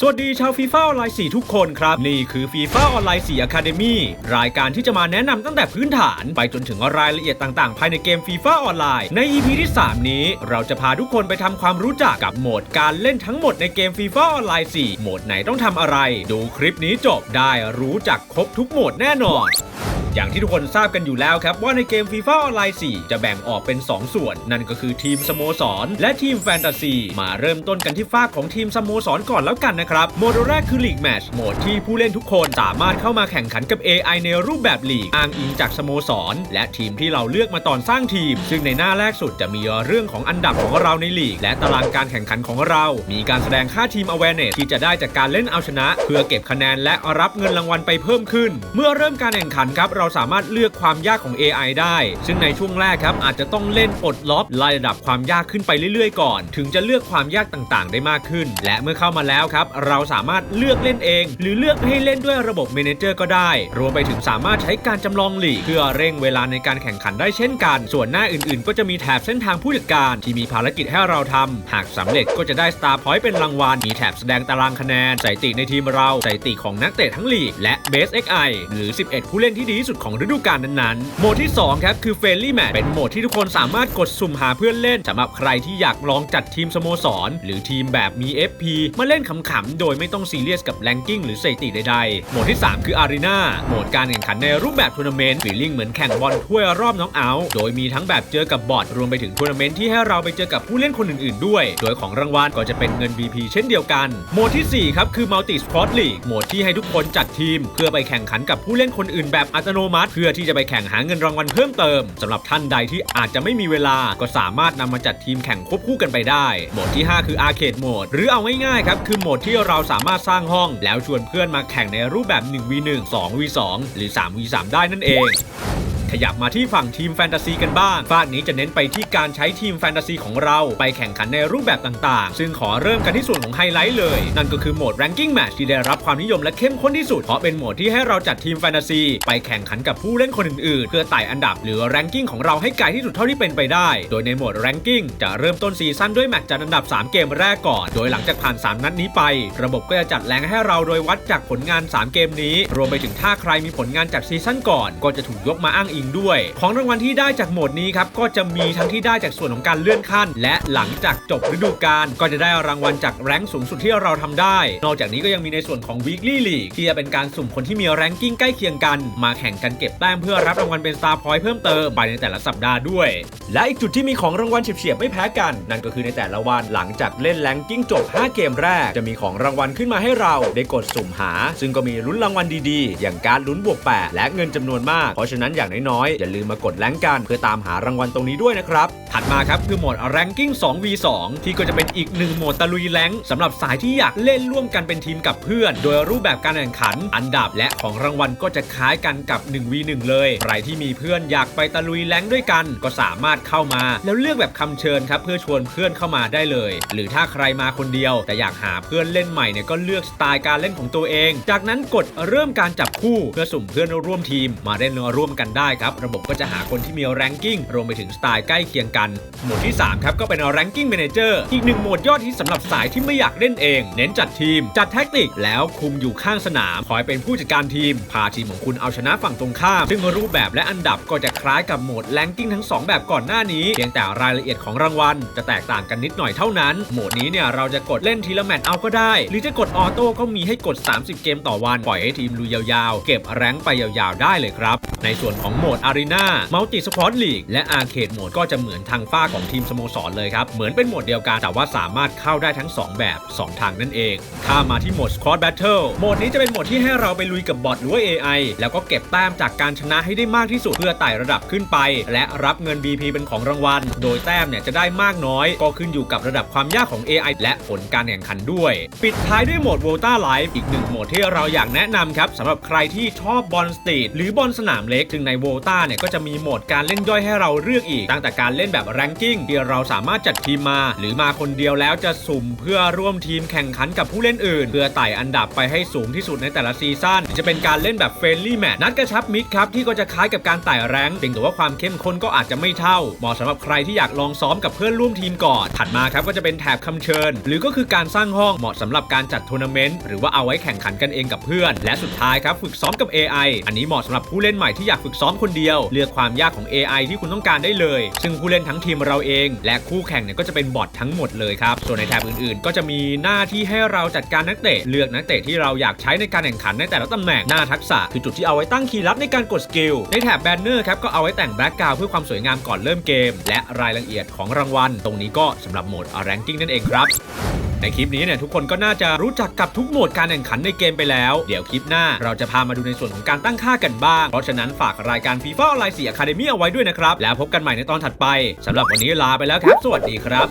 สวัสดีชาวฟีฟ่าออนไลน์4ทุกคนครับ นี่คือฟีฟ่าออนไลน์4 Academy รายการที่จะมาแนะนำตั้งแต่พื้นฐาน ไปจนถึงรายละเอียดต่างๆ ภายในเกมฟีฟ่าออนไลน์ใน EP ที่ 3 นี้ เราจะพาทุกคนไปทำความรู้จักกับโหมดการเล่นทั้งหมดในเกมฟีฟ่าออนไลน์4โหมดไหนต้องทำอะไร ดูคลิปนี้จบได้รู้จักครบทุกโหมดแน่นอน อย่างที่ทุกคนทราบกันอยู่แล้วครับว่าในเกม FIFA ออนไลน์4จะแบ่งออกเป็น 2 ส่วน นั่นก็คือทีมสโมสร และทีมแฟนตาซีมาเริ่มต้นกันที่ฝากของทีมสโมสรก่อนแล้วกันนะครับโหมดแรกคือลีกแมชโหมดที่ผู้เล่นทุกคนสามารถเข้ามาแข่งขันกับ AI ในรูปแบบลีกอ้างอิงจากสโมสร และทีมที่เราเลือกมาตอนสร้างทีม ซึ่งในหน้าแรกสุดจะมีเรื่องของอันดับของเราในลีก และตารางการแข่งขันของเรา มีการแสดงค่าทีม awareness ที่จะได้จากการเล่นเอาชนะ เพื่อเก็บคะแนนและรับเงินรางวัลไปเพิ่มขึ้น เมื่อเริ่มการแข่งขันครับเราราสามารถเลือกความยากของ AI ได้ ซึ่งในช่วงแรกครับอาจจะต้องเล่นปลดล็อกไล่ระดับความยากขึ้นไปเรื่อยๆ ก่อน ถึงจะเลือกความยากต่างๆ ได้มากขึ้น และเมื่อเข้ามาแล้วครับ เราสามารถเลือกเล่นเอง หรือเลือกให้เล่นด้วยระบบเมเนเจอร์ก็ได้ รวมไปถึงสามารถใช้การจำลองหลีกเพื่อเร่งเวลาในการแข่งขันได้เช่นกัน ส่วนหน้าอื่นๆ ก็จะมีแถบเส้นทางผู้จัดการ ที่มีภารกิจให้เราทำหากสำเร็จก็จะได้สตาร์พอยต์เป็นรางวัลมีแถบแสดงตารางคะแนนสถิติในทีมเราสถิติของนักเตะทั้งลีกและ Base XI หรือ 11 ผู้เล่นที่ดีที่สุดของฤดูกาลนั้นๆ โหมดที่ 2 ครับ คือ Friendly Match เป็นโหมดที่ทุกคนสามารถกดสุ่มหาเพื่อนเล่นสำหรับใครที่อยากลองจัดทีมสโมสร หรือทีมแบบมี FP มาเล่นขำๆ โดยไม่ต้องซีเรียสกับแรงกิ้งหรือสถิติใดๆ โหมดที่ 3 คือ Arena โหมดการแข่งขันในรูปแบบทัวร์นาเมนต์ฟีลลิ่งเหมือนแข่งบอลถ้วยรอบน้องเอาท์โดยมีทั้งแบบเจอกับบอทรวมไปถึงทัวร์นาเมนต์ที่ให้เราไปเจอกับผู้เล่นคนอื่นๆด้วย โดยของรางวัลก็จะเป็นเงิน BP เช่นเดียวกัน โหมดทีสี่4 ครับ คือ Multi Sport League โหมดที่ให้ทุกคนจัดทีม เพื่อไปแข่งขันกับผู้เล่นคนอื่นแบบอัตโนมัติ เพื่อที่จะไปแข่งหาเงินรางวัลเพิ่มเติมสำหรับท่านใดที่อาจจะไม่มีเวลาก็สามารถนำมาจัดทีมแข่งควบคู่กันไปได้ โหมดที่ 5 คืออาเขตโหมดหรือเอาง่ายๆครับ คือโหมดที่เราสามารถสร้างห้อง แล้วชวนเพื่อนมาแข่งในรูปแบบ 1v1 2v2 หรือ 3v3 ได้นั่นเอง ขยับมาที่ฝั่งทีมแฟนตาซีกันบ้างฝากนี้จะเน้นไปที่การใช้ทีมแฟนตาซีของเราไปแข่งขันในรูปแบบต่างๆ ซึ่งขอเริ่มกันที่ส่วนของไฮไลท์เลย นั่นก็คือโหมด ranking match ที่ได้รับความนิยมและเข้มข้นที่สุด เพราะเป็นโหมดที่ให้เราจัดทีมแฟนตาซีไปแข่งขันกับผู้เล่นคนอื่นๆ เพื่อไต่อันดับหรือ ranking ของเราให้ไกลที่สุดเท่าที่เป็นไปได้ โดยในโหมด ranking จะเริ่มต้นซีซั่นด้วยแมตช์จัดอันดับ 3 เกมแรกก่อน โดยหลังจากผ่าน 3 นัดนี้ไป ระบบก็จะจัดแรงให้เราโดยวัดจากผลงาน 3 เกมนี้ รวมไปถึงถ้าใครมีผลงานจากซีซั่นก่อน ก็จะถูกยกมาอ้างอิงด้วย ของรางวัลที่ได้จากโหมดนี้ครับก็จะมีทั้งที่ได้จากส่วนของการเลื่อนขั้น และหลังจากจบฤดูกาลก็จะได้รางวัลจากแรงสูงสุดที่เราทำได้ นอกจากนี้ก็ยังมีในส่วนของ weekly league ที่จะเป็นการสุ่มคนที่มีแรงกิ้งใกล้เคียงกัน มาแข่งกันเก็บแต้มเพื่อรับรางวัลเป็น star point เพิ่มเติมภายในแต่ละสัปดาห์ด้วย และอีกจุดที่มีของรางวัลเฉียบๆไม่แพ้กัน นั่นก็คือในแต่ละวันหลังจากเล่นแรงกิ้งจบ 5 เกมแรก จะมีของรางวัลขึ้นมาให้เราได้กดสุ่มหา ซึ่งก็มีลุ้นรางวัลดีๆ อย่างการลุ้นบวกแปดและเงินจำนวนมาก เพราะฉะนั้นอย่างน้อยๆ อย่าลืมมากดแรงกันเพื่อตามหารางวัลตรงนี้ด้วยนะครับ ถัดมาครับคือโหมด ranking 2v2 ที่ก็จะเป็นอีกหนึ่งโหมดตะลุยแรงสำหรับสายที่อยากเล่นร่วมกันเป็นทีมกับเพื่อน โดยรูปแบบการแข่งขัน อันดับและของรางวัลก็จะคล้ายกันกับ 1v1 เลย ใครที่มีเพื่อนอยากไปตะลุยแรงด้วยกัน ก็สามารถเข้ามา แล้วเลือกแบบคำเชิญครับเพื่อชวนเพื่อนเข้ามาได้เลย หรือถ้าใครมาคนเดียว แต่อยากหาเพื่อนเล่นใหม่เนี่ยก็เลือกสไตล์การเล่นของตัวเอง จากนั้นกดเริ่มการจับคู่เพื่อสุ่มเพื่อนร่วมทีม มาเล่นร่วมกันได้ครับ ระบบก็จะหาคนที่มีแรงกิ้งรวมไปถึงสไตล์ใกล้เคียงกันโหมดที่ 3 ครับก็เป็น ranking manager อีกหนึ่งโหมดยอดฮิตสำหรับสายที่ไม่อยากเล่นเอง เน้นจัดทีม จัดแท็กติก แล้วคุมอยู่ข้างสนาม คอยเป็นผู้จัดการทีม พาทีมของคุณเอาชนะฝั่งตรงข้าม ซึ่งรูปแบบและอันดับก็จะคล้ายกับโหมด ranking ทั้ง 2 แบบก่อนหน้านี้ เพียงแต่รายละเอียดของรางวัล จะแตกต่างกันนิดหน่อยเท่านั้น โหมดนี้เนี่ยเราจะกดเล่นทีละแมตช์เอาก็ได้ หรือจะกดออโต้ก็มีให้กด 30 เกมต่อวัน ปล่อยให้ทีมลุยยาวๆ เก็บแรงไปยาวๆ ได้เลยครับ ในส่วนของโหมด Arena Multi Sport League และ Arcade Mode ก็จะเหมือนทางฝ้าของทีมสโมสรเลยครับ เหมือนเป็นโหมดเดียวกันแต่ว่าสามารถเข้าได้ทั้ง 2 แบบ 2 ทางนั่นเองข้ามาที่โหมด Squad Battle โหมดนี้จะเป็นโหมดที่ให้เราไปลุยกับบอทหรือว่า AI แล้วก็เก็บแต้มจากการชนะให้ได้มากที่สุดเพื่อไต่ระดับขึ้นไป และรับเงิน BP เป็นของรางวัล โดยแต้มเนี่ยจะได้มากน้อย ก็ขึ้นอยู่กับระดับความยากของ AI และผลการแข่งขันด้วย ปิดท้ายด้วยโหมด Volta Life อีกหนึ่งโหมดที่เราอยากแนะนำครับสำหรับใครที่ชอบบอลสตรีทหรือบอลสนามเล็ก ซึ่งใน v o ตาเนี่ยก็จะมีโหมดการเล่นย่อยให้เราเลือกอีก ตั้งแต่การเล่นแบบแรงกิ้งที่เราสามารถจัดทีมมา หรือมาคนเดียวแล้วจะสุ่มเพื่อร่วมทีมแข่งขันกับผู้เล่นอื่น เพื่อไต่อันดับไปให้สูงที่สุดในแต่ละซีซั่นจะเป็นการเล่นแบบเฟรนลี่แมตช์นัดกระชับมิตรครับที่ก็จะคล้ายกับการไต่แรงเพียงแต่ว่าความเข้มข้นก็อาจจะไม่เท่า เหมาะสำหรับใครที่อยากลองซ้อมกับเพื่อนร่วมทีมก่อนถัดมาครับก็จะเป็นแถบคำเชิญ หรือก็คือการสร้างห้องเหมาะสำหรับการจัดทัวร์นาเมนต์หรือว่าเอาไว้แข่งขันกันเองกับเพื่อน และสุดท้ายครับฝึกซ้อมกับ AI อันนี้เหมาะสำหรับผู้เล่นใหม่ที่อยากฝึกซ้อมคนเดียว เลือกความยากของ AI ที่คุณต้องการได้เลย ซึ่งผู้เล่นทั้งทีมเราเอง และคู่แข่งเนี่ยก็จะเป็นบอททั้งหมดเลยครับ ส่วนในแถบอื่นๆ ก็จะมีหน้าที่ให้เราจัดการนักเตะ เลือกนักเตะที่เราอยากใช้ในการแข่งขันในแต่ละตำแหน่ง หน้าทักษะคือจุดที่เอาไว้ตั้งคีย์ลับในการกดสกิล ในแถบแบนเนอร์ครับก็เอาไว้แต่งแบ็กกราวเพื่อความสวยงามก่อนเริ่มเกม และรายละเอียดของรางวัล ตรงนี้ก็สำหรับโหมด ranking นั่นเองครับ ในคลิปนี้เนี่ยทุกคนก็น่าจะรู้จักกับทุกโหมดการแข่งขันในเกมไปแล้ว เดี๋ยวคลิปหน้าเราจะพามาดูในส่วนของการตั้งค่ากันบ้าง เพราะฉะนั้นฝากรายการ FIFA Online 4 Academy เอาไว้ด้วยนะครับ แล้วพบกันใหม่ในตอนถัดไปสำหรับวันนี้ลาไปแล้วครับ สวัสดีครับ